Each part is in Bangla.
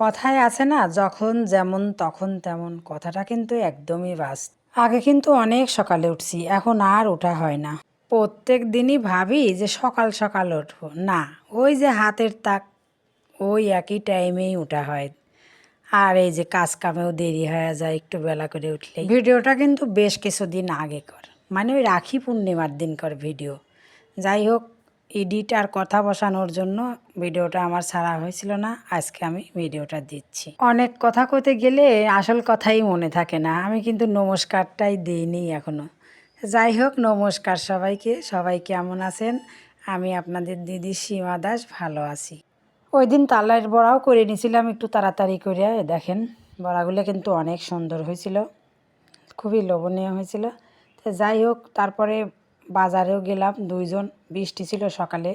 কথায় আছে না, যখন যেমন তখন তেমন। কথাটা কিন্তু একদমই বাস। আগে কিন্তু অনেক সকালে উঠছি, এখন আর ওঠা হয় না। প্রত্যেক দিনই ভাবি যে সকাল সকাল উঠবো। না, ওই যে হাতের তাক, ওই একই টাইমেই ওঠা হয়। আর এই যে কাজ কামেও দেরি হয়ে যায় একটু বেলা করে উঠলে ভিডিওটা কিন্তু বেশ কিছুদিন আগে কর মানে ওই রাখি পূর্ণিমার দিন কর ভিডিও। যাই হোক এডিট আর কথা বসানোর জন্য ভিডিওটা আমার ছাড়া হয়েছিল না, আজকে আমি ভিডিওটা দিচ্ছি। অনেক কথা কইতে গেলে আসল কথাই মনে থাকে না, আমি কিন্তু নমস্কারটাই দিইনি এখনও যাই হোক, নমস্কার সবাইকে, সবাই কেমন আছেন? আমি আপনাদের দিদি সীমা দাস, ভালো আছি। ওই দিন তালের বড়াও করে নিয়েছিলাম একটু তাড়াতাড়ি করে দেখেন, বড়াগুলো কিন্তু অনেক সুন্দর হয়েছিল, খুবই লোভনীয় হয়েছিল। তো যাই হোক, তারপরে বাজারেও গেলাম, দুইজন বৃষ্টি ছিল সকালে।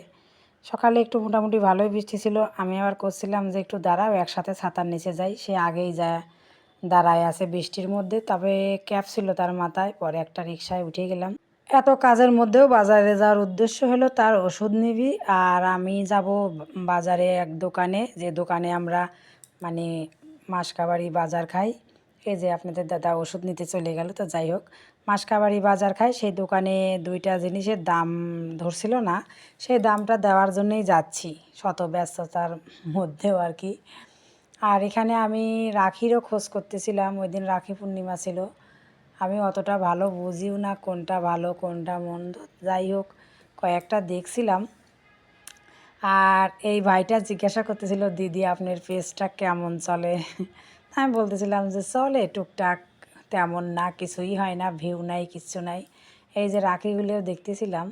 সকালে একটু মোটামুটি ভালোই বৃষ্টি ছিল। আমি আবার করছিলাম যে একটু দাঁড়াও, একসাথে ছাতার নিচে যাই। সে আগেই যায় দাঁড়ায় আছে বৃষ্টির মধ্যে। তবে ক্যাব ছিল তার মাথায়, পরে একটা রিক্সায় উঠে গেলাম। এত কাজের মধ্যেও বাজারে যাওয়ার উদ্দেশ্য হলো তার ওষুধ নিবি, আর আমি যাব বাজারে এক দোকানে। যে দোকানে আমরা মানে মাসকাবাড়ি বাজার খাই এই যে আপনাদের দাদা ওষুধ নিতে চলে গেল, তো যাই হোক। মাসকাবাড়ি বাজার খায়, সেই দোকানে দুইটা জিনিসের দাম ধরছিল না। সেই দামটা দেওয়ার জন্যই যাচ্ছি শত ব্যস্ততার মধ্যেও আর কি। আর এখানে আমি রাখিরও খোঁজ করতেছিলাম, ওই দিন রাখি পূর্ণিমা ছিল। আমি অতটা ভালো বুঝিও না কোনটা ভালো, কোনটা মন্দ, যাই হোক, কয়েকটা দেখছিলাম। আর এই ভাইটা জিজ্ঞাসা করতেছিল, দিদি, আপনার পেজটা কেমন চলে? আমি বলতেছিলাম যে, চলে টুকটাক, তেমন না, কিছুই হয় না, ভিউ নাই, কিচ্ছু নাই। এই যে রাখিগুলোও দেখতেছিলাম,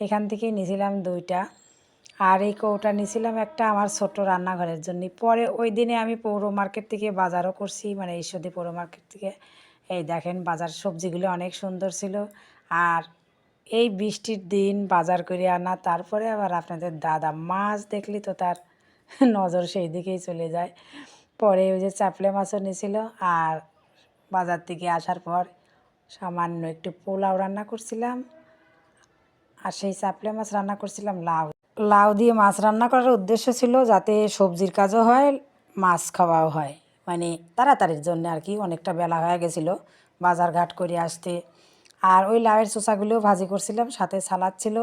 এখান থেকেই নিয়েছিলাম দুইটা। আর এই কৌটা নিয়েছিলাম একটা আমার ছোট রান্নাঘরের জন্য। পরে ওই দিনে আমি পৌর মার্কেট থেকে বাজারও করছি মানে ঈশ্বরদী পৌর মার্কেট থেকে। এই দেখেন, বাজার সবজিগুলো অনেক সুন্দর ছিল। আর এই বৃষ্টির দিন বাজার করে আনা, তারপরে আবার আপনাদের দাদা মাছ দেখলি তো তার নজর সেই দিকেই চলে যায়। পরে ওই যে চাপলে মাছও নিয়েছিল আর বাজার থেকে আসার পর সামান্য একটু পোলাও রান্না করছিলাম আর সেই চাপলে মাছ রান্না করছিলাম লাউ। লাউ দিয়ে মাছ রান্না করার উদ্দেশ্য ছিল যাতে সবজির কাজও হয়, মাছ খাওয়াও হয়। মানে তাড়াতাড়ির জন্য আর কি অনেকটা বেলা হয়ে গেছিল বাজার ঘাট করে আসতে। আর ওই লাউয়ের চোষাগুলোও ভাজি করছিলাম, সাথে সালাদ ছিল।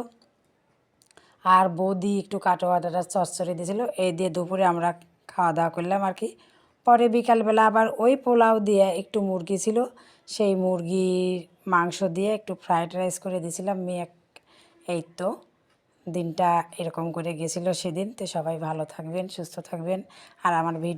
আর বৌদি একটু কাটোয়া ডাটা চচ্চড়ি দিয়েছিল, এই দিয়ে দুপুরে আমরা খাওয়া দাওয়া করলাম আর কি। পরে বিকালবেলা আবার ওই পোলাও দিয়ে একটু মুরগি ছিল, সেই মুরগির মাংস দিয়ে একটু ফ্রায়েড রাইস করে দিয়েছিলাম। মেয়ে এই তো দিনটা এরকম করে গেছিল সেদিন। তো সবাই ভালো থাকবেন, সুস্থ থাকবেন। আর আমার ভিডিও